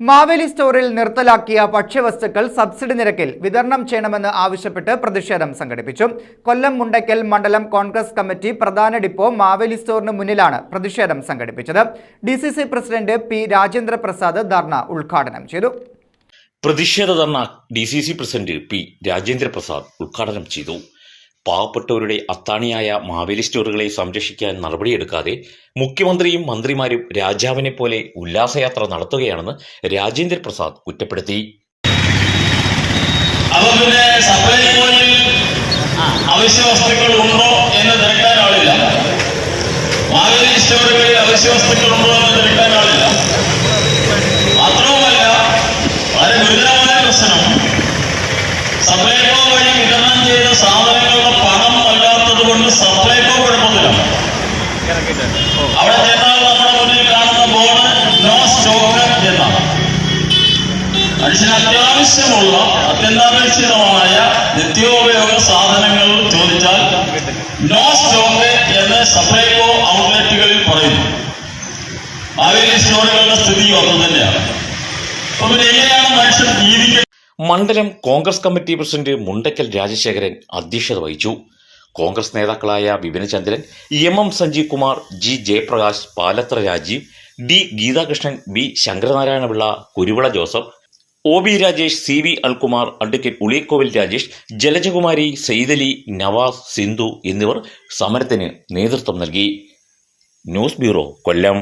മാവേലി സ്റ്റോറിൽ നിർത്തലാക്കിയ ഭക്ഷ്യവസ്തുക്കൾ സബ്സിഡി നിരക്കിൽ വിതരണം ചെയ്യണമെന്ന് ആവശ്യപ്പെട്ട് പ്രതിഷേധം സംഘടിപ്പിച്ചു. കൊല്ലം മുണ്ടയ്ക്കൽ മണ്ഡലം കോൺഗ്രസ് കമ്മിറ്റി പ്രധാന ഡിപ്പോ മാവേലി സ്റ്റോറിന് മുന്നിലാണ് പ്രതിഷേധം സംഘടിപ്പിച്ചത്. D president P Rajendra Prasad dharna ഉദ്ഘാടനം ചെയ്തു. പ്രതിഷേധ dharna D C C president P Rajendra Prasad ഉദ്ഘാടനം ചെയ്തു. പാവപ്പെട്ടവരുടെ അത്താണിയായ മാവേലി സ്റ്റോറുകളെ സംരക്ഷിക്കാൻ നടപടിയെടുക്കാതെ മുഖ്യമന്ത്രിയും മന്ത്രിമാരും രാജാവിനെ പോലെ ഉല്ലാസയാത്ര നടത്തുകയാണെന്ന് രാജേന്ദ്ര പ്രസാദ് കുറ്റപ്പെടുത്തി. അവശ്യ വസ്തുക്കൾ ഉണ്ടോ എന്ന് തിരക്കാൻ ആളില്ല. മാവേലി സ്റ്റോറുകളിൽ അവശ്യ വസ്തുക്കൾ ഉണ്ടോ എന്ന് തിരക്കാൻ ആളില്ല മാത്രവുമല്ല വളരെ ഗുരുതരമായ പ്രശ്നം സപ്ലൈകോ വഴി വിതരണം ചെയ്ത സാധനങ്ങളുടെ പണം അല്ലാത്തത് കൊണ്ട് സപ്ലൈകോ കുഴപ്പമില്ല അവിടെ ചെന്നാൽ നമ്മുടെ മുന്നിൽ കാണുന്ന ബോർഡ് നോ സ്റ്റോക്ക് എന്നാണ്. മനുഷ്യന് അത്യാവശ്യമുള്ള അത്യന്താപേക്ഷിതമായ നിത്യോപയോഗ സാധനങ്ങൾ ചോദിച്ചാൽ നോ സ്റ്റോക്ക് എന്ന് സപ്ലൈകോ ഔട്ട്ലെറ്റുകളിൽ പറയുന്നു. അവയിലെ സ്റ്റോറുകളുടെ സ്ഥിതിയും അത് തന്നെയാണ്. അപ്പൊ പിന്നെ എങ്ങനെയാണ് മനുഷ്യൻ ജീവിക്കുന്നത് മണ്ഡലം കോൺഗ്രസ് കമ്മിറ്റി പ്രസിഡന്റ് മുണ്ടക്കൽ രാജശേഖരൻ അധ്യക്ഷത വഹിച്ചു. കോൺഗ്രസ് നേതാക്കളായ Vipinachandran M M Sanjeev Kumar G Jayaprakash Palathra Rajeev D Geethakrishnan B Sankaranarayanapillai Kuruvila Joseph O B Rajesh C V Alkumar advocate Uliyakovil Rajesh Jalajakumari Saithali Navas Sindhu എന്നിവർ സമരത്തിന് നേതൃത്വം നൽകി. News bureau Kollam.